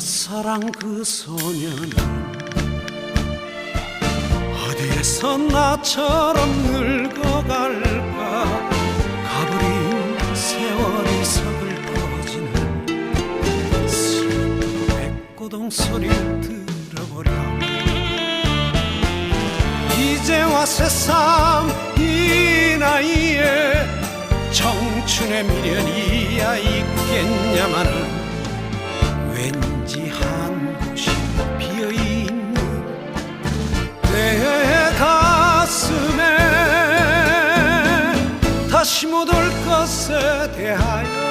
첫사랑 그 소년은 어디에서 나처럼 늙어갈까? 가버린 세월이 서글 퍼지는 슬픈 백고동 소리를 들어보렴. 이제와 새삼 이 나이에 청춘의 미련이야 있겠냐마는 한 곳이 비어있는 내 가슴에 다시 못 올 것에 대하여